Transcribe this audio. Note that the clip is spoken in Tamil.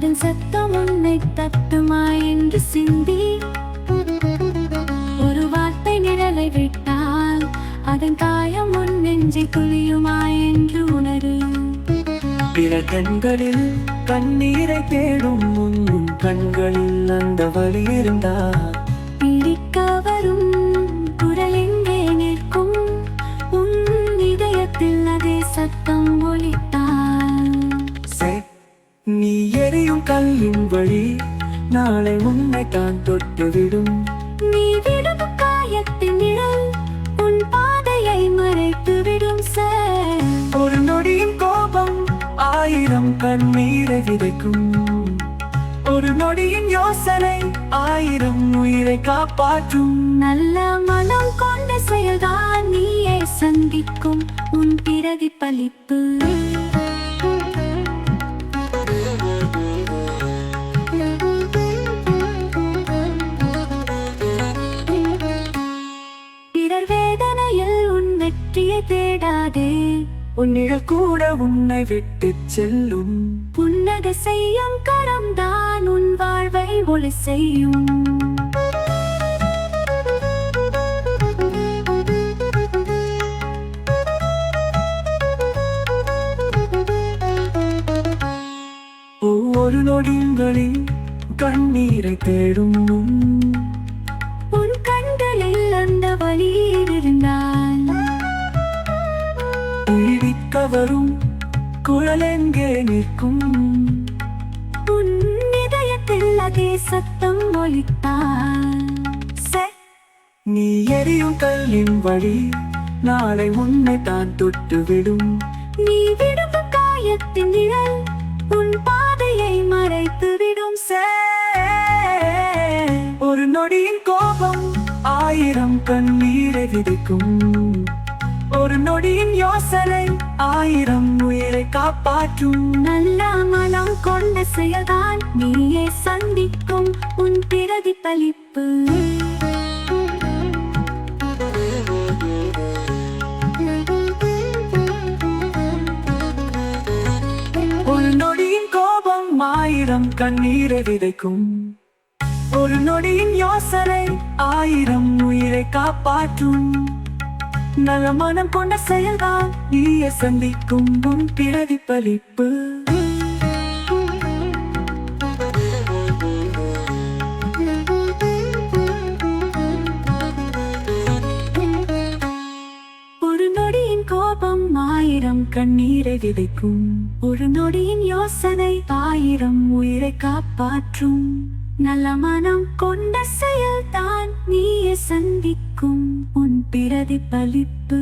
புரியுமா என்று சிந்தி. ஒரு வார்த்தை நிழலை விட்டால் அதன் காயம் உன் நெஞ்சை துளியுமா என்று உணரு. பிற கண்களில் கண்ணீரை தேடும் முன் கண்களில் அந்த வழி இருந்தால் பிடிக்க வரும் குரல் எங்கே நிற்கும்? உன் இதயத்தில் அதே சத்தம் வழி நாளை உன்னை தான் தொட்டுவிடும். நீ விடும் காயத்தின் நிழல் உன் பாதையை மறைத்து விடும் சார். ஒரு நொடியின் கோபம் ஆயிரம் கண்ணீரை விதைக்கும். ஒரு நொடியின் யோசனை ஆயிரம் உயிரை காப்பாற்றும். நல்ல மனம் கொண்ட செயல்தான் நீயே சந்திக்கும் உன் பிரதிபலிப்பு பிறர் உன்னிடல் கூட உன்னை விட்டு செல்லும். புன்னகை செய்யும் கரம்தான் உன் வாழ்வை ஒளி செய்யும். ஒவ்வொரு நொடிகளில் கண்ணீரை தேடும் உன் கண்களில் அந்த வழி இருந்தால் உயிரிக்க வரும் குழல் எங்கே நிற்கும்? உன் இதயத்தில் அதே சத்தம் ஒலித்தால். சே, நீ எரியும் கல்லின் வழி நாளை உன்னை தான் தொட்டுவிடும். நீ விடும் காயத்தின் நிழல் உன் பாதையை மறைத்து விடும் சே, ஒரு நொடியின் கோபம் ஆயிரம் கண்ணீரை விதைக்கும். ஒரு நொடியின் யோசனை. ஆயிரம் உயிரை காப்பாற்றும். நல்ல மனம் கொண்ட செயல்தான் நீயே சந்திக்கும் உன் பிரதிபலிப்பு. ஒரு நொடியின் கோபம் ஆயிரம் கண்ணீரை விதைக்கும். ஒரு நொடியின் யோசனை ஆயிரம் உயிரை காப்பாற்றும். நல்ல மனம் கொண்ட செயல்தான். நீய சந்திக்கும் முன் பிரதிபலிப்பு ஒரு நொடியின் கோபம் ஆயிரம் கண்ணீரை விதைக்கும். ஒரு நொடியின் யோசனை ஆயிரம் உயிரை காப்பாற்றும். நல்ல மனம் கொண்ட செயல்தான். நீயே சந்திக்கும் உன் பிரதிபலிப்பு.